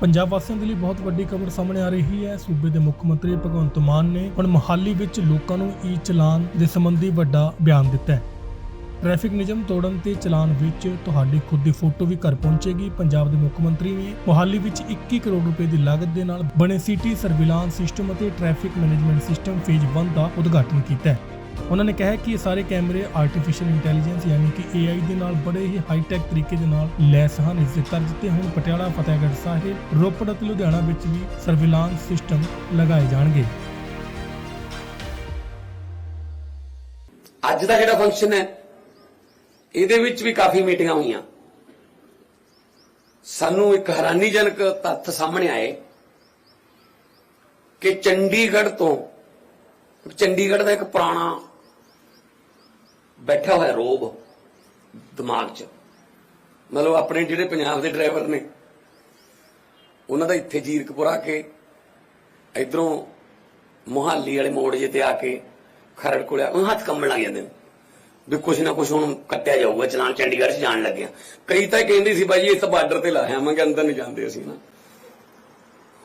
ਪੰਜਾਬ ਵਾਸੀਆਂ ਦੇ ਲਈ ਬਹੁਤ ਵੱਡੀ ਖਬਰ ਸਾਹਮਣੇ ਆ ਰਹੀ ਹੈ। ਸੂਬੇ ਦੇ ਮੁੱਖ ਮੰਤਰੀ ਭਗਵੰਤ ਮਾਨ ਨੇ ਹੁਣ ਮੁਹਾਲੀ ਵਿੱਚ ਲੋਕਾਂ ਨੂੰ ਈ ਚਲਾਨ ਦੇ ਸੰਬੰਧੀ ਵੱਡਾ ਬਿਆਨ ਦਿੱਤਾ ਹੈ। ਟ੍ਰੈਫਿਕ ਨਿਯਮ ਤੋੜਨ ਤੇ ਚਲਾਨ ਵਿੱਚ ਤੁਹਾਡੀ ਖੁਦ ਦੀ ਫੋਟੋ ਵੀ ਘਰ ਪਹੁੰਚੇਗੀ। ਪੰਜਾਬ ਦੇ ਮੁੱਖ ਮੰਤਰੀ ਨੇ ਮੋਹਾਲੀ ਵਿੱਚ 21 ਕਰੋੜ ਰੁਪਏ ਦੀ ਲਾਗਤ ਦੇ ਨਾਲ ਬਣੇ ਸਿਟੀ ਸਰਵਿਲਾਂਸ ਸਿਸਟਮ ਅਤੇ ਟ੍ਰੈਫਿਕ ਮੈਨੇਜਮੈਂਟ ਸਿਸਟਮ ਫੇਜ਼ 1 ਦਾ ਉਦਘਾਟਨ ਕੀਤਾ ਹੈ। ਉਹਨਾਂ ਨੇ ਕਿਹਾ ਕਿ ਇਹ ਸਾਰੇ ਕੈਮਰੇ ਆਰਟੀਫੀਸ਼ੀਅਲ ਇੰਟੈਲੀਜੈਂਸ ਯਾਨੀ ਕਿ AI ਦੇ ਨਾਲ ਬੜੇ ਹੀ ਹਾਈ-ਟੈਕ ਤਰੀਕੇ ਦੇ ਨਾਲ ਲੈਸ ਹਨ। ਇਸ ਦੇ ਤਰਜ਼ ਤੇ ਹੁਣ ਪਟਿਆਲਾ, ਫਤਿਹਗੜ੍ਹ ਸਾਹਿਬ, ਰੋਪੜ ਅਤੇ ਲੁਧਿਆਣਾ ਵਿੱਚ ਵੀ ਸਰਵਿਲਾਂਸ ਸਿਸਟਮ ਲਗਾਏ ਜਾਣਗੇ। ਅੱਜ ਦਾ ਜਿਹੜਾ ਫੰਕਸ਼ਨ ਹੈ, ਇਹਦੇ ਵਿੱਚ ਵੀ ਕਾਫੀ ਮੀਟਿੰਗਾਂ ਹੋਈਆਂ। ਸਾਨੂੰ ਇੱਕ ਹੈਰਾਨੀਜਨਕ ਤੱਥ ਸਾਹਮਣੇ ਆਏ ਕਿ ਚੰਡੀਗੜ੍ਹ ਤੋਂ, ਚੰਡੀਗੜ੍ਹ ਦਾ ਇੱਕ ਪੁਰਾਣਾ ਬੈਠਾ ਹੋਇਆ ਰੋਬ ਦਿਮਾਗ 'ਚ। ਮਤਲਬ ਆਪਣੇ ਜਿਹੜੇ ਪੰਜਾਬ ਦੇ ਡਰਾਈਵਰ ਨੇ, ਉਹਨਾਂ ਦਾ ਇੱਥੇ ਜੀਰਕਪੁਰ ਆ ਕੇ, ਇਧਰੋਂ ਮੁਹਾਲੀ ਵਾਲੇ ਮੋੜ ਜੇ ਤੇ ਆ ਕੇ ਖਰੜ ਕੋਲ ਆ, ਉਹ ਹੱਥ ਕੰਬਣ ਲੱਗ ਜਾਂਦੇ ਨੇ। ਵੀ ਕੁਛ ਨਾ ਕੁਛ ਹੁਣ ਕੱਟਿਆ ਜਾਊਗਾ, ਚਲਾਨ ਚੰਡੀਗੜ੍ਹ 'ਚ ਜਾਣ ਲੱਗਿਆ। ਕਈ ਤਾਂ ਕਹਿੰਦੇ ਸੀ ਬਾਈ ਇਹ ਤਾਂ ਬਾਰਡਰ ਤੇ ਲਾਇਆ ਆਵਾਂਗੇ ਅੰਦਰ ਨਹੀਂ ਜਾਂਦੇ ਅਸੀਂ ਨਾ।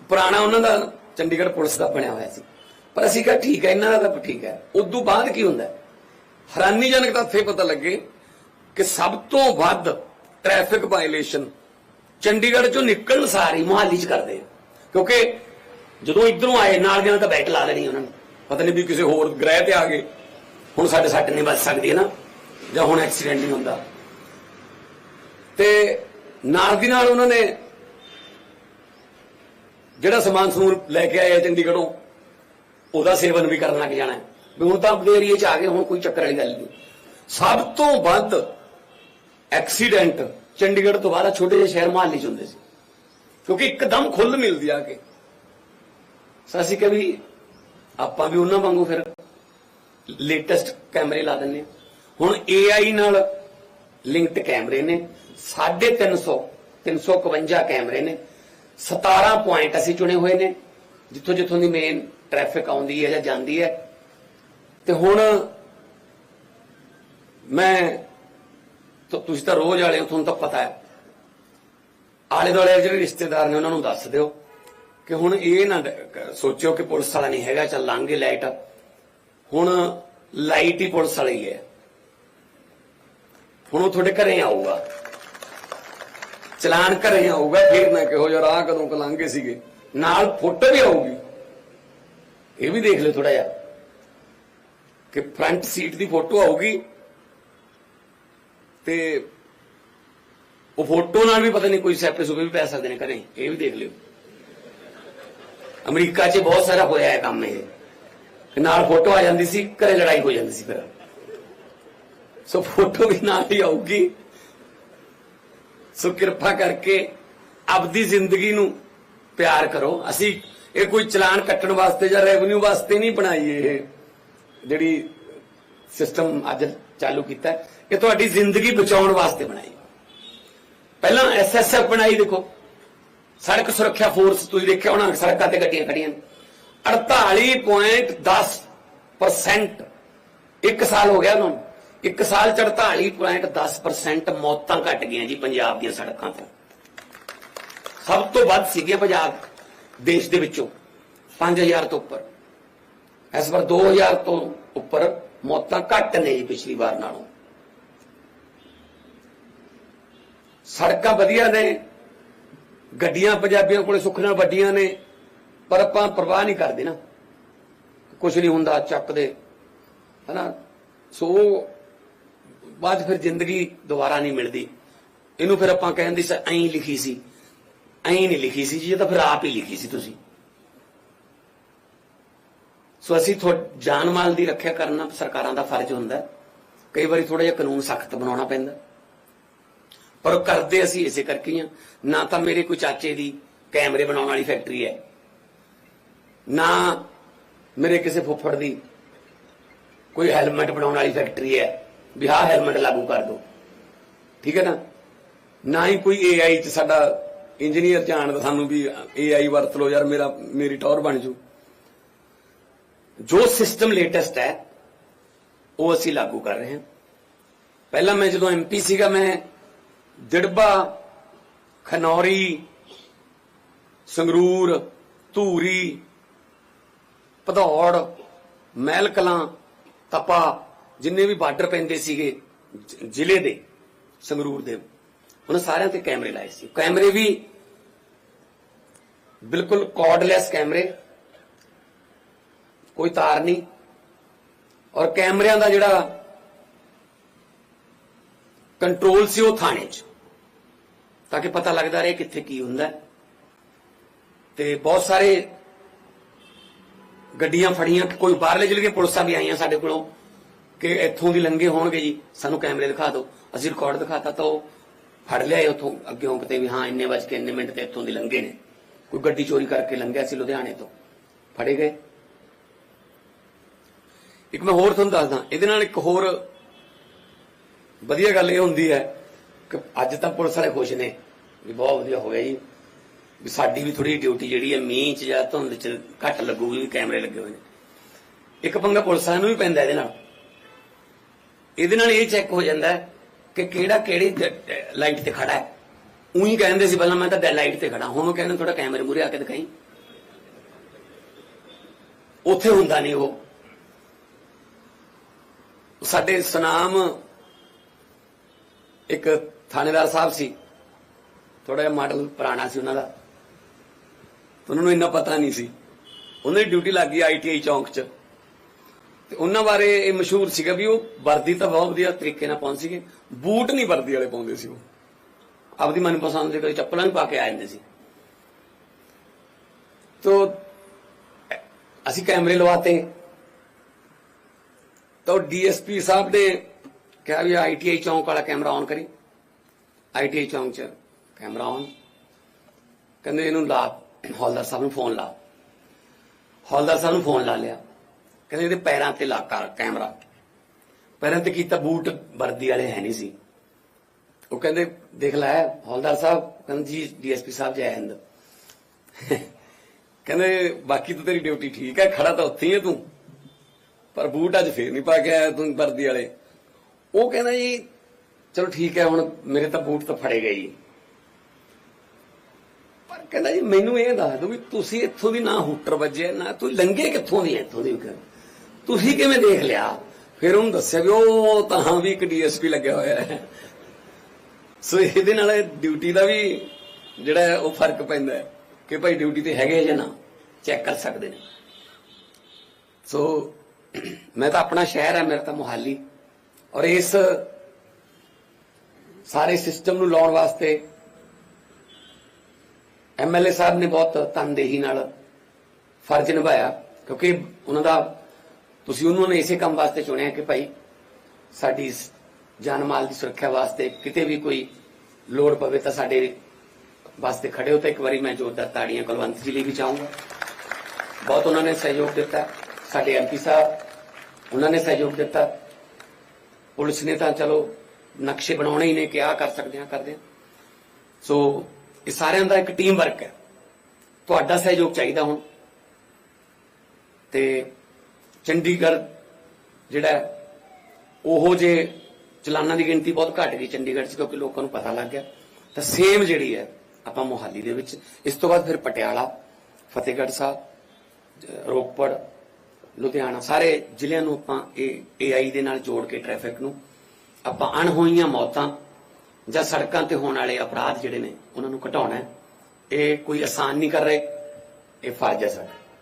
ਪੁਰਾਣਾ ਉਹਨਾਂ ਦਾ ਚੰਡੀਗੜ੍ਹ ਪੁਲਿਸ ਦਾ ਬਣਿਆ ਹੋਇਆ ਸੀ। ਪਰ ਅਸੀਂ ਕਿਹਾ, ਠੀਕ ਹੈ, ਇਹਨਾਂ ਦਾ ਤਾਂ ਠੀਕ ਹੈ। ਉਦੋਂ ਬਾਅਦ ਕੀ ਹੁੰਦਾ? ਹੈਰਾਨੀਜਨਕ ਤਾਂ ਇੱਥੇ ਪਤਾ ਲੱਗੇ ਕਿ ਸਭ ਤੋਂ ਵੱਧ ਟ੍ਰੈਫਿਕ ਵਾਇਲੇਸ਼ਨ ਚੰਡੀਗੜ੍ਹ ਚੋਂ ਨਿਕਲਣ ਸਾਰੀ ਮੁਹਾਲੀ 'ਚ ਕਰਦੇ ਆ। ਕਿਉਂਕਿ ਜਦੋਂ ਇਧਰੋਂ ਆਏ, ਨਾਲ ਦੇ ਨਾਲ ਤਾਂ ਬੈਠ ਲਾ ਦੇਣੀ ਉਹਨਾਂ ਨੂੰ। ਪਤਾ ਨਹੀਂ ਵੀ ਕਿਸੇ ਹੋਰ ਗ੍ਰਹਿ ਤੇ ਆ ਗਏ। ਹੁਣ ਸਾਡੇ ਸੱਟ ਨਹੀਂ ਵੱਜ ਸਕਦੀ ਹੈ ਨਾ, ਜਾਂ ਹੁਣ ਐਕਸੀਡੈਂਟ ਨਹੀਂ ਹੁੰਦਾ। ਤੇ ਨਾਲ ਦੀ ਨਾਲ ਉਹਨਾਂ ਨੇ ਜਿਹੜਾ ਸਮਾਨ ਸਮੂਨ ਲੈ ਕੇ ਆਏ ਆ ਚੰਡੀਗੜ੍ਹੋਂ, ਉਹਦਾ ਸੇਵਨ ਵੀ ਕਰਨ ਲੱਗ ਜਾਣਾ ਵੀ ਹੁਣ ਤਾਂ ਆਪਣੇ ਏਰੀਏ 'ਚ ਆ ਗਏ, ਹੁਣ ਕੋਈ ਚੱਕਰ ਵਾਲੀ ਗੱਲ ਨਹੀਂ। ਸਭ ਤੋਂ ਵੱਧ ਐਕਸੀਡੈਂਟ ਚੰਡੀਗੜ੍ਹ ਤੋਂ ਬਾਹਰ ਛੋਟੇ ਜਿਹੇ ਸ਼ਹਿਰ ਮੁਹਾਲੀ 'ਚ ਹੁੰਦੇ ਸੀ। ਕਿਉਂਕਿ ਇੱਕਦਮ ਖੁੱਲ ਮਿਲਦੀ ਆ ਕੇ। ਸੋ ਅਸੀਂ ਕਿਹਾ ਵੀ ਆਪਾਂ ਵੀ ਉਹਨਾਂ ਵਾਂਗੂ ਫਿਰ ਲੇਟੈਸਟ ਕੈਮਰੇ ਲਾ ਦਿੰਨੇ ਹਾਂ। ਹੁਣ AI ਨਾਲ ਲਿੰਕਡ ਕੈਮਰੇ ਨੇ 350 351 ਕੈਮਰੇ ਨੇ 17 ਪੁਆਇੰਟ ਅਸੀਂ ਚੁਣੇ ਹੋਏ ਨੇ ਜਿੱਥੋਂ ਜਿੱਥੋਂ ਦੀ ਮੇਨ ਟ੍ਰੈਫਿਕ ਆਉਂਦੀ ਹੈ ਜਾਂ ਜਾਂਦੀ ਹੈ। ਤੇ ਹੁਣ ਮੈਂ ਤੁਸੀਂ ਤਾਂ ਰੋਜ਼ ਵਾਲੇ ਹੋ, ਤੁਹਾਨੂੰ ਤਾਂ ਪਤਾ ਹੈ। ਆਲੇ ਦੁਆਲੇ ਜਿਹੜੇ ਰਿਸ਼ਤੇਦਾਰ ਨੇ, ਉਹਨਾਂ ਨੂੰ ਦੱਸ ਦਿਓ ਕਿ ਹੁਣ ਇਹ ਨਾ ਸੋਚਿਓ ਕਿ ਪੁਲਿਸ ਵਾਲਾ ਨਹੀਂ ਹੈਗਾ, ਚੱਲ ਲੰਘੇ ਲਾਈਟ। ਹੁਣ ਲਾਈਟ ਹੀ ਪੁਲਿਸ ਵਾਲੀ ਹੈ। ਹੁਣ ਉਹ ਤੁਹਾਡੇ ਘਰੇ ਆਊਗਾ। ਚਲਾਨ ਘਰੇ ਆਊਗਾ, ਫਿਰ ਨਾ ਕਿਹੋ ਜਿਹਾ ਰਾਹ ਕਦੋਂ ਕਲਾਂਗੇ ਸੀਗੇ। ਨਾਲ ਫੋਟੋ ਵੀ ਆਊਗੀ। ਇਹ ਵੀ ਦੇਖ ਲਿਓ ਥੋੜਾ ਜਿਹਾ। ਕਿ ਫਰੰਟ ਸੀਟ ਦੀ ਫੋਟੋ ਆਊਗੀ ਤੇ ਉਹ ਫੋਟੋ ਨਾਲ ਵੀ ਪਤਾ ਨਹੀਂ ਕੋਈ ਸੈਪੇ ਸੁਪੇ ਵੀ ਪੈ ਸਕਦੇ ਨੇ ਘਰੇ, ਇਹ ਵੀ ਦੇਖ ਲਿਓ। ਅਮਰੀਕਾ 'ਚ ਬਹੁਤ ਸਾਰਾ ਹੋਇਆ ਹੈ ਕੰਮ ਇਹ। ਨਾਲ ਫੋਟੋ ਆ ਜਾਂਦੀ ਸੀ, ਘਰੇ ਲੜਾਈ ਹੋ ਜਾਂਦੀ ਸੀ ਫਿਰ। ਸੋ ਫੋਟੋ ਵੀ ਨਾਲ ਹੀ ਆਊਗੀ। ਸੋ ਕਿਰਪਾ ਕਰਕੇ ਆਪਦੀ ਜ਼ਿੰਦਗੀ ਨੂੰ ਪਿਆਰ ਕਰੋ। ਅਸੀਂ ਇਹ ਕੋਈ ਚਲਾਨ ਕੱਟਣ ਵਾਸਤੇ ਜਾਂ ਰੈਵਨਿਊ ਵਾਸਤੇ ਨਹੀਂ ਬਣਾਈ ਇਹ। ਜਿਹੜੀ ਸਿਸਟਮ ਅੱਜ ਚਾਲੂ ਕੀਤਾ ਹੈ, ਇਹ ਤੁਹਾਡੀ ਜ਼ਿੰਦਗੀ ਬਚਾਉਣ ਵਾਸਤੇ ਬਣਾਈ। ਪਹਿਲਾਂ ਐਸਐਸਐਫ ਬਣਾਈ ਦੇਖੋ। ਸੜਕ ਸੁਰੱਖਿਆ ਫੋਰਸ ਤੁਸੀਂ ਦੇਖਿਆ ਹੋਣਾ ਸੜਕਾਂ ਤੇ ਗੱਡੀਆਂ ਖੜੀਆਂ ਨੇ। 48.10% ਇੱਕ ਸਾਲ ਹੋ ਗਿਆ ਉਹਨਾਂ ਨੂੰ। ਇੱਕ ਸਾਲ ਚ 48.10% ਮੌਤਾਂ ਘਟ ਗਈਆਂ ਜੀ ਪੰਜਾਬ ਦੀਆਂ ਸੜਕਾਂ ਤੇ। ਸਭ ਤੋਂ ਵੱਧ ਸੀਗੇ ਪੰਜਾਬ ਦੇਸ਼ ਦੇ ਵਿੱਚੋਂ 5000 ਤੋਂ ਉੱਪਰ। ਇਸ ਵਾਰ 2000 ਤੋਂ ਉੱਪਰ ਮੌਤਾਂ ਘੱਟ ਨੇ ਜੀ ਪਿਛਲੀ ਵਾਰ ਨਾਲੋਂ। ਸੜਕਾਂ ਵਧੀਆ ਨੇ, ਗੱਡੀਆਂ ਪੰਜਾਬੀਆਂ ਕੋਲੇ ਸੁੱਖ ਨਾਲ ਵੱਡੀਆਂ ਨੇ, ਪਰ ਆਪਾਂ ਪਰਵਾਹ ਨਹੀਂ ਕਰਦੇ ਨਾ। ਕੁਝ ਨਹੀਂ ਹੁੰਦਾ ਚੱਕਦੇ, ਹਨਾ? ਸੋ ਬਾਅਦ ਫਿਰ ਜ਼ਿੰਦਗੀ ਦੁਬਾਰਾ ਨਹੀਂ ਮਿਲਦੀ। ਇਹਨੂੰ ਫਿਰ ਆਪਾਂ ਕਹਿੰਦੇ ਸੀ, ਐਂ ਲਿਖੀ ਸੀ। ਐਂ ਨਹੀਂ ਲਿਖੀ ਸੀ ਜੀ, ਇਹ ਤਾਂ ਫਿਰ ਆਪ ਹੀ ਲਿਖੀ ਸੀ ਤੁਸੀਂ। ਸੋ ਅਸੀਂ ਥੋ ਜਾਨ ਮਾਲ ਦੀ ਰੱਖਿਆ ਕਰਨਾ ਸਰਕਾਰਾਂ ਦਾ ਫਰਜ਼ ਹੁੰਦਾ ਕਈ ਵਾਰੀ ਥੋੜਾ ਜਿਹਾ ਕਾਨੂੰਨ ਸਖਤ ਬਣਾਉਣਾ ਪੈਂਦਾ ਪਰ ਉਹ ਕਰਦੇ ਅਸੀਂ ਇਸੇ ਕਰਕੇ ਹੀ ਹਾਂ। ਨਾ ਤਾਂ ਮੇਰੇ ਕੋਈ ਚਾਚੇ ਦੀ ਕੈਮਰੇ ਬਣਾਉਣ ਵਾਲੀ ਫੈਕਟਰੀ ਹੈ। ਨਾ ਮੇਰੇ ਕਿਸੇ ਫੁੱਫੜ ਦੀ ਕੋਈ ਹੈਲਮਟ ਬਣਾਉਣ ਵਾਲੀ ਫੈਕਟਰੀ ਹੈ। ਵੀ ਹਾਂ ਹੈਲਮਟ ਲਾਗੂ ਕਰ ਦਿਓ। ਠੀਕ ਹੈ ਨਾ? ਨਾ ਹੀ ਕੋਈ AI ਚ ਸਾਡਾ ਇੰਜੀਨੀਅਰ ਜਾਣਦਾ ਸਾਨੂੰ ਵੀ AI ਵਰਤ ਲਓ ਯਾਰ ਮੇਰਾ ਮੇਰੀ ਟੌਰ ਬਣ ਜੂ। ਜੋ ਸਿਸਟਮ ਲੇਟੈਸਟ ਹੈ, ਉਹ ਅਸੀਂ ਲਾਗੂ ਕਰ ਰਹੇ ਹਾਂ। ਪਹਿਲਾਂ ਮੈਂ ਜਦੋਂ ਐਮਪੀ ਸੀਗਾ, ਮੈਂ ਦਿੜਬਾ, ਖਨੌਰੀ, ਸੰਗਰੂਰ, ਧੂਰੀ, ਭਦੌੜ ਮਹਿਲ ਕਲਾਂ ਤਪਾ, ਜਿੰਨੇ ਵੀ ਬਾਰਡਰ ਪੈਂਦੇ ਸੀਗੇ ਜ਼ਿਲ੍ਹੇ ਦੇ, ਸੰਗਰੂਰ ਦੇ, ਉਹਨਾਂ ਸਾਰਿਆਂ ਤੇ ਕੈਮਰੇ ਲਾਏ ਸੀ। ਕੈਮਰੇ ਵੀ ਬਿਲਕੁਲ ਕਾਰਡਲੈਸ ਕੈਮਰੇ ਕੋਈ ਤਾਰ ਨਹੀਂ। ਔਰ ਕੈਮਰਿਆਂ ਦਾ ਜਿਹੜਾ ਕੰਟਰੋਲ ਸੀ ਉਹ ਥਾਣੇ 'ਚ। ਤਾਂ ਕਿ ਪਤਾ ਲੱਗਦਾ ਰਹੇ ਕਿੱਥੇ ਕੀ ਹੁੰਦਾ। ਤੇ ਬਹੁਤ ਸਾਰੇ ਗੱਡੀਆਂ ਫੜੀਆਂ। ਕੋਈ ਬਾਹਰਲੇ ਜ਼ਿਲ੍ਹੇ ਦੀਆਂ ਪੁਲਿਸਾਂ ਵੀ ਆਈਆਂ ਸਾਡੇ ਕੋਲੋਂ ਕਿ ਇੱਥੋਂ ਦੀ ਲੰਘੇ ਹੋਣਗੇ ਜੀ। ਸਾਨੂੰ ਕੈਮਰੇ ਦਿਖਾ ਦਿਓ। ਅਸੀਂ ਰਿਕਾਰਡ ਦਿਖਾਤਾ ਤਾਂ ਉਹ ਫੜ ਲਿਆ ਉੱਥੋਂ ਅੱਗੇੋਂ ਕਿਤੇ ਵੀ ਹਾਂ, ਇੰਨੇ ਵਜੇ ਕੇ ਇੰਨੇ ਮਿੰਟ ਤੇ ਇੱਥੋਂ ਦੀ ਲੰਘੇ ਨੇ। ਕੋਈ ਗੱਡੀ ਚੋਰੀ ਕਰਕੇ ਲੰਘਿਆ ਸੀ ਲੁਧਿਆਣੇ ਤੋਂ। ਫੜੇ ਗਏ। ਇੱਕ ਮੈਂ ਹੋਰ ਤੁਹਾਨੂੰ ਦੱਸਦਾ, ਇਹਦੇ ਨਾਲ ਇੱਕ ਹੋਰ ਵਧੀਆ ਗੱਲ ਇਹ ਹੁੰਦੀ ਹੈ ਕਿ ਅੱਜ ਤਾਂ ਪੁਲਿਸ ਵਾਲੇ ਖੁਸ਼ ਨੇ ਵੀ ਬਹੁਤ ਵਧੀਆ ਹੋ ਗਿਆ ਜੀ। ਵੀ ਸਾਡੀ ਵੀ ਥੋੜੀ ਡਿਊਟੀ ਜਿਹੜੀ ਹੈ, ਮੀਂਹ ਚ ਜਾਂ ਧੁੰਦ ਚ ਘੱਟ ਲੱਗੂਗੀ ਵੀ ਕੈਮਰੇ ਲੱਗੇ ਹੋਏ ਨੇ। ਇੱਕ ਪੰਗਾ ਪੁਲਿਸ ਵਾਲਿਆਂ ਨੂੰ ਵੀ ਪੈਂਦਾ ਇਹਦੇ ਨਾਲ। ਇਹਦੇ ਨਾਲ ਇਹ ਚੈੱਕ ਹੋ ਜਾਂਦਾ ਕਿ ਕਿਹੜਾ ਕਿਹੜੀ ਲਾਈਟ ਤੇ ਖੜਾ ਹੈ। ਉਹੀ ਕਹਿੰਦੇ ਸੀ ਪਹਿਲਾਂ ਮੈਂ ਤਾਂ ਲਾਈਟ ਤੇ ਖੜਾ, ਹੁਣ ਉਹ ਕਹਿੰਦੇ ਥੋੜਾ ਕੈਮਰੇ ਮੂਰੇ ਆ ਕੇ ਦਿਖਾਈ। ਉੱਥੇ ਹੁੰਦਾ ਨਹੀਂ ਉਹ। ਸਾਡੇ ਸੁਨਾਮ ਇੱਕ ਥਾਣੇਦਾਰ ਸਾਹਿਬ ਸੀ। ਥੋੜਾ ਜਿਹਾ ਮਾਡਲ ਪੁਰਾਣਾ ਸੀ ਉਹਨਾਂ ਦਾ। ਉਹਨਾਂ ਨੂੰ ਇੰਨਾ ਪਤਾ ਨਹੀਂ ਸੀ। ਉਹਨਾਂ ਦੀ ਡਿਊਟੀ ਲੱਗ ਗਈ ਆਈਟੀਆਈ ਚੌਂਕ 'ਚ। ਤੇ ਉਹਨਾਂ ਬਾਰੇ ਇਹ ਮਸ਼ਹੂਰ ਸੀਗਾ ਵੀ ਉਹ ਵਰਦੀ ਤਾਂ ਬਹੁਤ ਵਧੀਆ ਤਰੀਕੇ ਨਾਲ ਪਾਉਂਦੇ ਸੀਗੇ। ਬੂਟ ਨਹੀਂ ਵਰਦੀ ਵਾਲੇ ਪਾਉਂਦੇ ਸੀ ਉਹ। ਆਪਦੀ ਮਨਪਸੰਦ ਦੇ ਕੋਈ ਚੱਪਲਾਂ ਵੀ ਪਾ ਕੇ ਆ ਜਾਂਦੇ ਸੀ। ਤੋ ਅਸੀਂ ਕੈਮਰੇ ਲਵਾਤੇ। ਤਾਂ ਡੀਐਸਪੀ ਸਾਹਿਬ ਨੇ ਕਿਹਾ ਵੀ ਆਈਟੀਆਈ ਚੌਂਕ ਵਾਲਾ ਕੈਮਰਾ ਔਨ ਕਰੀ। ਆਈਟੀਆਈ ਚੌਂਕ 'ਚ ਕੈਮਰਾ ਔਨ ਕਹਿੰਦੇ ਇਹਨੂੰ ਲਾ, ਹੌਲਦਾਰ ਸਾਹਿਬ ਨੂੰ ਫੋਨ ਲਾ। ਹੌਲਦਾਰ ਸਾਹਿਬ ਨੂੰ ਫੋਨ ਲਾ ਲਿਆ। ਕਹਿੰਦੇ ਇਹਦੇ ਪੈਰਾਂ ਤੇ ਲਾ ਕਰ ਕੈਮਰਾ। ਪੈਰਾਂ ਤੇ ਕੀਤਾ ਬੂਟ, ਵਰਦੀ ਵਾਲੇ ਹੈ ਨਹੀਂ ਸੀ। ਉਹ ਕਹਿੰਦੇ, ਦੇਖ ਲੈ, ਹੌਲਦਾਰ ਸਾਹਿਬ, ਕਹਿੰਦੇ, ਜੀ, ਡੀਐਸਪੀ ਸਾਹਿਬ, ਜੈ ਹਿੰਦ। ਕਹਿੰਦੇ, ਬਾਕੀ ਤਾਂ ਤੇਰੀ ਡਿਊਟੀ ਠੀਕ ਹੈ, ਖੜਾ ਤਾਂ ਉੱਥੇ ਹੀ ਹੈ ਤੂੰ। ਪਰ ਬੂਟ ਅੱਜ ਫੇਰ ਨਹੀਂ ਪਾ ਕੇ ਆਇਆ ਤੂੰ ਵਰਦੀ ਵਾਲੇ। ਉਹ ਕਹਿੰਦਾ ਜੀ, ਚਲੋ ਠੀਕ ਹੈ, ਹੁਣ ਮੇਰੇ ਤਾਂ ਬੂਟ ਤਾਂ ਫੜੇ ਗਏ ਪਰ ਕਹਿੰਦਾ ਜੀ, ਮੈਨੂੰ ਇਹ ਦੱਸ ਦਿਓ ਵੀ ਤੁਸੀਂ ਇੱਥੋਂ ਦੀ ਨਾ ਹੂਟਰ ਵੱਜਿਆ ਨਾ ਤੂੰ ਲੰਗੇ ਕਿੱਥੋਂ ਦੀ ਇੱਥੋਂ ਦੀ? ਤੁਸੀਂ ਕਿਵੇਂ ਦੇਖ ਲਿਆ? ਫਿਰ ਉਹਨੂੰ ਦੱਸਿਆ ਵੀ ਉਹ ਤਾਂ ਵੀ ਇੱਕ ਡੀਐਸਪੀ ਲੱਗਿਆ ਹੋਇਆ ਹੈ। ਸੋ ਇਹਦੇ ਨਾਲ ਡਿਊਟੀ ਦਾ ਵੀ ਜਿਹੜਾ ਉਹ ਫ਼ਰਕ ਪੈਂਦਾ ਕਿ ਭਾਈ ਡਿਊਟੀ ਤੇ ਹੈਗੇ ਜਾਂ ਨਾ, ਚੈੱਕ ਕਰ ਸਕਦੇ ਨੇ। ਸੋ ਮੈਂ ਤਾਂ ਆਪਣਾ ਸ਼ਹਿਰ ਹੈ ਮੇਰਾ ਤਾਂ ਮੁਹਾਲੀ। ਔਰ ਇਸ ਸਾਰੇ ਸਿਸਟਮ ਨੂੰ ਲਾਉਣ ਵਾਸਤੇ ਐਮਐਲਏ ਸਾਹਿਬ ਨੇ ਬਹੁਤ ਤਨਦੇਹੀ ਨਾਲ ਫਰਜ਼ ਨਿਭਾਇਆ, ਕਿਉਂਕਿ ਉਹਨਾਂ ਦਾ, ਤੁਸੀਂ ਉਹਨਾਂ ਨੇ ਇਸੇ ਕੰਮ ਵਾਸਤੇ ਚੁਣਿਆ ਕਿ ਭਾਈ ਸਾਡੀ ਇਸ ਜਾਨ ਮਾਲ ਦੀ ਸੁਰੱਖਿਆ ਵਾਸਤੇ ਕਿਤੇ ਵੀ ਕੋਈ ਲੋੜ ਪਵੇ ਤਾਂ ਸਾਡੇ ਵਾਸਤੇ ਖੜੇ ਹੋ ਤਾਂ ਇੱਕ ਵਾਰੀ ਮੈਂ ਜ਼ੋਰਦਾਰ ਤਾੜੀਆਂ ਕੁਲਵੰਤ ਜੀ ਲਈ ਵੀ ਚਾਹੂੰਗਾ ਬਹੁਤ ਉਹਨਾਂ ਨੇ ਸਹਿਯੋਗ ਦਿੱਤਾ। ਸਾਡੇ ਐਮਪੀ ਸਾਹਿਬ ਉਹਨਾਂ ਨੇ ਸਹਿਯੋਗ ਦਿੱਤਾ। ਪੁਲਿਸ ਨੇ ਤਾਂ ਚਲੋ ਨਕਸ਼ੇ ਬਣਾਉਣੇ ਹੀ ਨੇ ਕਿ ਆ ਕਰ ਸਕਦੇ ਆ ਕਰਦੇ ਆ ਸੋ ਇਹ ਸਾਰਿਆਂ ਦਾ ਇੱਕ ਟੀਮ ਵਰਕ ਹੈ। ਤੁਹਾਡਾ ਸਹਿਯੋਗ ਚਾਹੀਦਾ ਹੁਣ। ਤੇ ਚੰਡੀਗੜ੍ਹ ਜਿਹੜਾ ਹੈ, ਉਹੋ ਜੇ ਚਲਾਨਾਂ ਦੀ ਗਿਣਤੀ ਬਹੁਤ ਘਟ ਗਈ ਚੰਡੀਗੜ੍ਹ 'ਚ ਕਿਉਂਕਿ ਲੋਕਾਂ ਨੂੰ ਪਤਾ ਲੱਗ ਗਿਆ। ਤਾਂ ਸੇਮ ਜਿਹੜੀ ਹੈ ਆਪਾਂ ਮੋਹਾਲੀ ਦੇ ਵਿੱਚ। ਇਸ ਤੋਂ ਬਾਅਦ ਫਿਰ ਪਟਿਆਲਾ ਫਤਿਹਗੜ੍ਹ ਸਾਹਿਬ ਰੋਪੜ ਲੁਧਿਆਣਾ, ਸਾਰੇ ਜ਼ਿਲ੍ਹਿਆਂ ਨੂੰ ਆਪਾਂ ਇਹ ਏਆਈ ਦੇ ਨਾਲ ਜੋੜ ਕੇ ਟ੍ਰੈਫਿਕ ਨੂੰ, ਆਪਾਂ ਅਣਹੋਈਆਂ ਮੌਤਾਂ ਜਾਂ ਸੜਕਾਂ ਤੇ ਹੋਣ ਵਾਲੇ ਅਪਰਾਧ ਜਿਹੜੇ ਨੇ, ਉਹਨਾਂ ਨੂੰ ਘਟਾਉਣਾ ਹੈ। ਇਹ ਕੋਈ ਆਸਾਨ ਨਹੀਂ ਕਰ ਰਹੇ, ਇਹ ਫਰਜ਼ ਹੈ ਸਾਡਾ।